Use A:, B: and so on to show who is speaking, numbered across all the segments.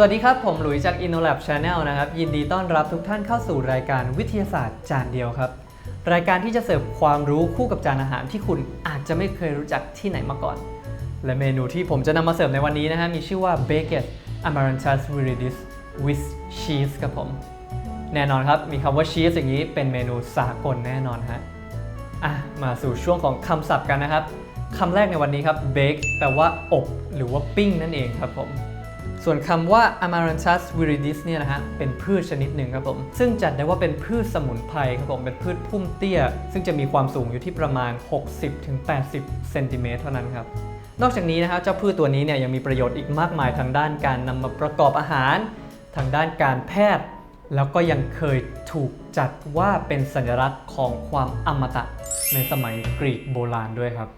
A: สวัสดีครับ ผมหลุยจาก InnoLab Channel นะครับ ยินดีต้อนรับทุกท่านเข้าสู่รายการวิทยาศาสตร์จานเดียวครับ รายการที่จะเสิร์ฟความรู้คู่กับจานอาหารที่คุณอาจจะไม่เคยรู้จักที่ไหนมาก่อน และเมนูที่ผมจะนำมาเสิร์ฟในวันนี้นะฮะมีชื่อว่า Baked Amaranthus Viridis with Cheese ครับผม แน่นอนครับมีคำว่าชีสอย่างนี้เป็นเมนูสากลแน่นอนฮะอะมาสู่ช่วงของคำศัพท์กันนะครับคำแรกในวันนี้ครับ bake แปลว่าอบ หรือว่าปิ้งนั่นเองครับผม ส่วนคำว่า Amaranthus viridis เนี่ยนะฮะ เป็นพืชชนิดหนึ่งครับผม ซึ่งจัดได้ว่าเป็นพืชสมุนไพรครับผม เป็นพืชพุ่มเตี้ย ซึ่งจะมีความสูงอยู่ที่ประมาณ 60-80 เซนติเมตรเท่านั้นครับนอกจากนี้นะครับเจ้าพืชตัวนี้เนี่ยยังมีประโยชน์อีกมากมายทางด้านการนำมาประกอบอาหาร ทางด้านการแพทย์ แล้วก็ยังเคยถูกจัดว่าเป็นสัญลักษณ์ของความอมตะในสมัยกรีกโบราณด้วยครับ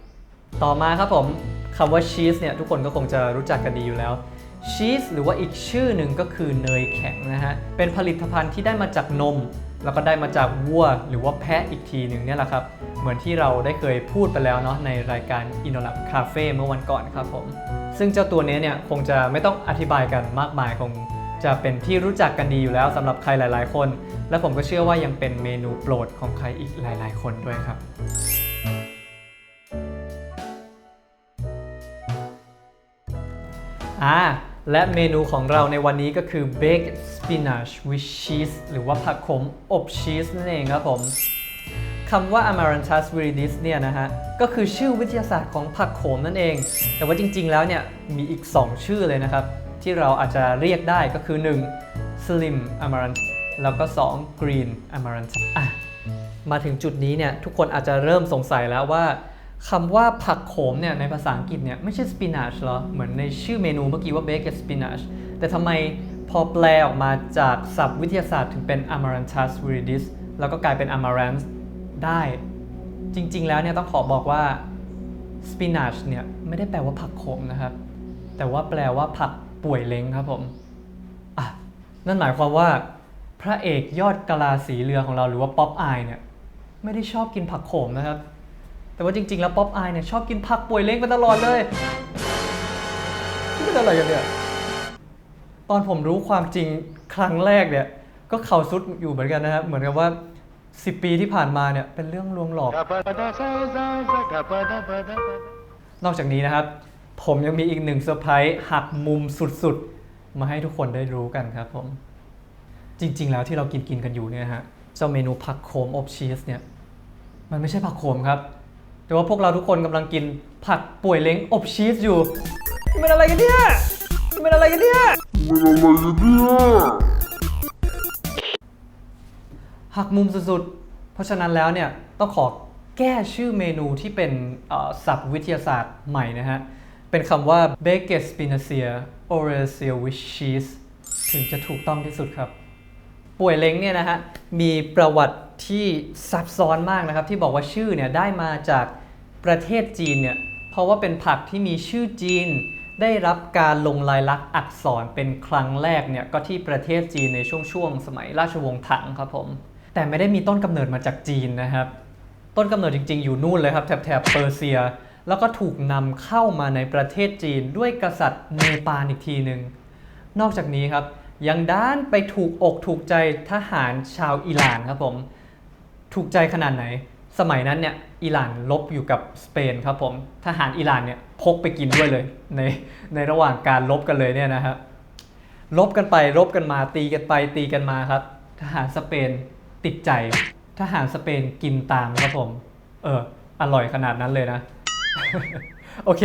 A: ต่อมาครับผมคำว่าชีสเนี่ยทุกคนก็คงจะรู้จักกันดีอยู่แล้ว ชีสหรือว่าอีกชื่อหนึ่งก็คือเนยแข็งนะฮะ เป็นผลิตภัณฑ์ที่ได้มาจากนม แล้วก็ได้มาจากวัวหรือว่าแพะอีกทีหนึ่งเนี่ยแหละครับ เหมือนที่เราได้เคยพูดไปแล้วเนาะในรายการ i n o l a b Cafe เมื่อวันก่อนครับผม ซึ่งเจ้าตัวนี้เนี่ยคงจะไม่ต้องอธิบายกันมากมายคงจะเป็นที่รู้จักกันดีอยู่แล้วสำหรับใครหลาย ๆ คน และผมก็เชื่อว่ายังเป็นเมนูโปรดของใครอีกหลาย ๆ คนด้วยครับอ่า และเมนูของเราในวันนี้ก็คือ baked spinach with cheese หรือว่าผักขมอบชีสนั่นเองครับผมคำว่า Amaranthus viridis เนี่ยนะฮะ ก็คือชื่อวิทยาศาสตร์ของผักโขมนั่นเอง แต่ว่าจริงๆแล้วเนี่ย มีอีก 2 ชื่อเลยนะครับ ที่เราอาจจะเรียกได้ก็คือ 1. Slim Amaranth แล้วก็ 2. Green Amaranth อะ มาถึงจุดนี้เนี่ย ทุกคนอาจจะเริ่มสงสัยแล้วว่า คำว่าผักโขมเนี่ยในภาษาอังกฤษเนี่ยไม่ใช่ spinach เหรอ เหมือนในชื่อเมนูเมื่อกี้ว่า baked spinach แต่ทำไมพอแปลออกมาจากศัพท์วิทยาศาสตร์ถึงเป็น Amaranthus viridis แล้วก็กลายเป็น Amaranth ได้ จริง ๆ แล้วเนี่ยต้องขอบอกว่า spinach เนี่ยไม่ได้แปลว่าผักโขมนะครับ แต่ว่าแปลว่าผักป่วยเล้งครับผมอะนั่นหมายความว่า พระเอกยอดกะลาสีเรือของเราหรือว่าป๊อปอายเนี่ยไม่ได้ชอบกินผักโขมนะครับ แต่ว่าจริง ๆ แล้วป๊อปอายเนี่ยชอบกินผักป่วยเล้งมาตลอดเลยนี่เป็นอะไรกันเนี่ย ตอนผมรู้ความจริงครั้งแรกเนี่ย ก็เข่าซุดอยู่เหมือนกันนะครับ เหมือนกับว่า 10 ปีที่ผ่านมาเนี่ยเป็นเรื่องลวงหลอก นอกจากนี้นะครับ ผมยังมีอีกหนึ่งเซอร์ไพรส์หักมุมสุดๆ มาให้ทุกคนได้รู้กันครับผม จริง ๆ แล้วที่เรากินกินๆกันอยู่เนี่ยฮะ เจ้าเมนูผักโขมอบชีสเนี่ย มันไม่ใช่ผักโขมครับ แต่ว่าพวกเราทุกคนกำลังกินผักป่วยเล้งอบชีสอยู่มันเป็นอะไรกันเนี่ยมันเป็นอะไรกันเนี่ย หักมุมสุดๆ เพราะฉะนั้นแล้วเนี่ยต้องขอแก้ชื่อเมนูที่เป็นเอ่อศัพท์วิทยาศาสตร์ใหม่นะฮะ เป็นคำว่า baked spinacia oresia with cheese ถึงจะถูกต้องที่สุดครับ ป่วยเล้งเนี่ยนะฮะ มีประวัติที่ซับซ้อนมากนะครับ ที่บอกว่าชื่อเนี่ยได้มาจาก ประเทศจีนเนี่ยเพราะว่าเป็นผักที่มีชื่อจีน ได้รับการลงลายลักษณ์อักษรเป็นครั้งแรกเนี่ยก็ที่ประเทศจีนในช่วงช่วงสมัยราชวงศ์ถังครับผม แต่ไม่ได้มีต้นกำเนิดมาจากจีนนะครับ ต้นกำเนิดจริง ๆ อยู่นู่นเลยครับแถบแถบเปอร์เซีย แล้วก็ถูกนำเข้ามาในประเทศจีนด้วยกษัตริย์เนปาลอีกทีหนึ่งนอกจากนี้ครับยังด้านไปถูกอกถูกใจทหารชาวอิหร่านครับผม ถูกใจขนาดไหน สมัยนั้นเนี่ยอิหร่านลบอยู่กับสเปนครับผมทหารอิหร่านเนี่ยพกไปกินด้วยเลย ในในระหว่างการลบกันเลยเนี่ยนะครับลบกันไปลบกันมาตีกันไปตีกันมาครับ ทหารสเปนติดใจ ทหารสเปนกินตามครับผม เอออร่อยขนาดนั้นเลยนะ โอเค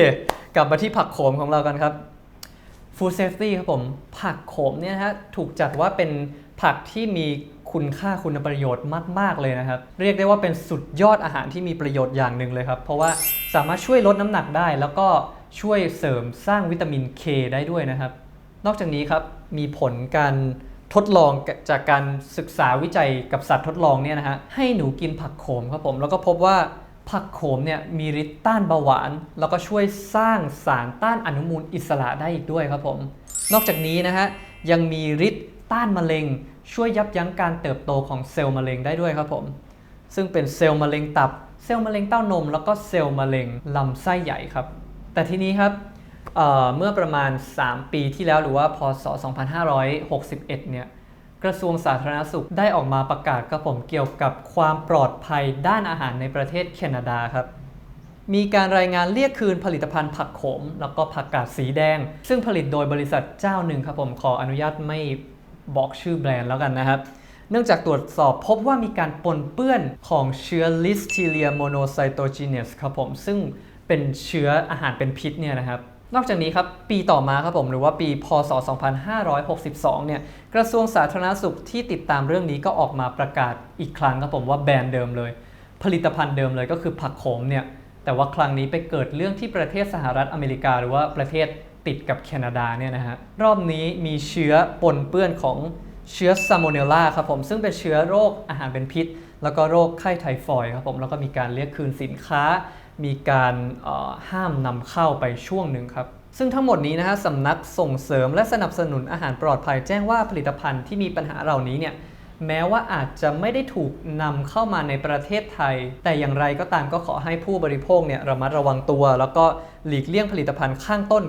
A: กลับมาที่ผักโขมของเรากันครับ Food Safety ครับผม ผักโขมเนี่ยฮะถูกจัดว่าเป็นผักที่มี คุณค่าคุณประโยชน์มาก ๆ เลยนะครับ เรียกได้ว่าเป็นสุดยอดอาหารที่มีประโยชน์อย่างหนึ่งเลยครับ เพราะว่าสามารถช่วยลดน้ำหนักได้ แล้วก็ช่วยเสริมสร้างวิตามิน K ได้ด้วยนะครับ นอกจากนี้ครับมีผลการทดลองจากการศึกษาวิจัยกับสัตว์ทดลองเนี่ยนะฮะให้หนูกินผักโขมครับผมแล้วก็พบว่าผักโขมเนี่ยมีฤทธิ์ต้านเบาหวาน แล้วก็ช่วยสร้างสารต้านอนุมูลอิสระได้อีกด้วยครับผม นอกจากนี้นะฮะยังมีฤทธิ์ต้านมะเร็ง ช่วยยับยั้งการเติบโตของเซลล์มะเร็งได้ด้วยครับผม ซึ่งเป็นเซลล์มะเร็งตับ เซลล์มะเร็งเต้านม แล้วก็เซลล์มะเร็งลำไส้ใหญ่ครับ แต่ทีนี้ครับเเมื่อประมาณ 3 ปีที่แล้วหรือว่าพศ 2561 เนี่ยกระทรวงสาธารณสุขได้ออกมาประกาศกับผมเกี่ยวกับความปลอดภัยด้านอาหารในประเทศแคนาดาครับมีการรายงานเรียกคืนผลิตภัณฑ์ผักโขม แล้วก็ผักกาดสีแดง ซึ่งผลิตโดยบริษัทเจ้าหนึ่งครับผมขออนุญาตไม่ บอกชื่อแบรนด์แล้วกันนะครับ เนื่องจากตรวจสอบพบว่ามีการปนเปื้อนของเชื้อ Listeria monocytogenes ครับผม ซึ่งเป็นเชื้ออาหารเป็นพิษเนี่ยนะครับนอกจากนี้ครับปีต่อมาครับผมหรือว่าปีพศ 2562 เนี่ยกระทรวงสาธารณสุขที่ติดตามเรื่องนี้ก็ออกมาประกาศอีกครั้งครับผมว่าแบรนด์เดิมเลย ผลิตภัณฑ์เดิมเลยก็คือผักโขมเนี่ยแต่ว่าครั้งนี้ไปเกิดเรื่องที่ประเทศสหรัฐอเมริกา หรือว่าประเทศ ติดกับแคนาดาเนี่ยนะฮะรอบนี้มีเชื้อปนเปื้อนของเชื้อซาโมเนลลาครับผมซึ่งเป็นเชื้อโรคอาหารเป็นพิษ แล้วก็โรคไข้ไทฟอยด์ครับผมแล้วก็มีการเรียกคืนสินค้า มีการห้ามนำเข้าไปช่วงหนึ่งครับซึ่งทั้งหมดนี้นะฮะสำนักส่งเสริมและสนับสนุนอาหารปลอดภัยแจ้งว่าผลิตภัณฑ์ที่มีปัญหาเหล่านี้เนี่ยแม้ว่าอาจจะไม่ได้ถูกนำเข้ามาในประเทศไทย แต่อย่างไรก็ตามก็ขอให้ผู้บริโภคเนี่ยระมัดระวังตัว แล้วก็หลีกเลี่ยงผลิตภัณฑ์ข้างต้น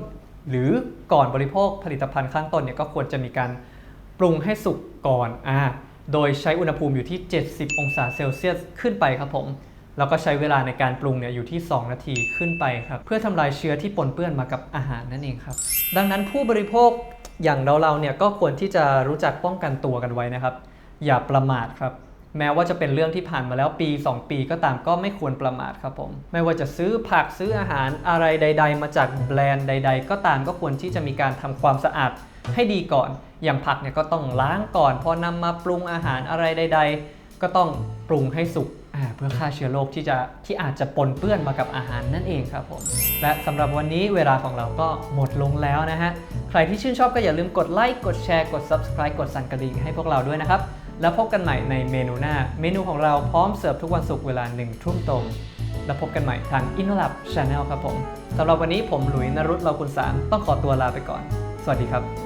A: หรือก่อนบริโภคผลิตภัณฑ์ข้างต้นเนี่ยก็ควรจะมีการปรุงให้สุกก่อนอ่าโดยใช้อุณหภูมิอยู่ที่ 70 องศาเซลเซียสขึ้นไปครับผม แล้วก็ใช้เวลาในการปรุงเนี่ยอยู่ที่ 2 นาทีขึ้นไปครับ เพื่อทำลายเชื้อที่ปนเปื้อนมากับอาหารนั่นเองครับ ดังนั้นผู้บริโภคอย่างเราๆเนี่ยก็ควรที่จะรู้จักป้องกันตัวกันไว้นะครับ อย่าประมาทครับ แม้ว่าจะเป็นเรื่องที่ผ่านมาแล้วปี 2 ปีก็ตามก็ไม่ควรประมาทครับผม ไม่ว่าจะซื้อผักซื้ออาหารอะไรใด ๆ มาจากแบรนด์ใด ๆ ก็ตามก็ควรที่จะมีการทำความสะอาดให้ดีก่อน อย่างผักเนี่ยก็ต้องล้างก่อน พอนำมาปรุงอาหารอะไรใด ๆ ก็ต้องปรุงให้สุกเพื่อฆ่าเชื้อโรคที่จะที่อาจจะปนเปื้อนมากับอาหารนั่นเองครับผม และสำหรับวันนี้เวลาของเราก็หมดลงแล้วนะฮะ ใครที่ชื่นชอบก็อย่าลืมกดไลค์กดแชร์กด Subscribe กดสั่นกระดิ่งให้พวกเราด้วยนะครับ แล้วพบกันใหม่ในเมนูหน้า เมนูของเราพร้อมเสิร์ฟทุกวันศุกร์เวลาหนึ่งทุ่มตรง แล้วพบกันใหม่ทาง i n n o l a b Channel ครับผมสำหรับวันนี้ผมหลุยนรุตเราคุณสารต้องขอตัวลาไปก่อน สวัสดีครับ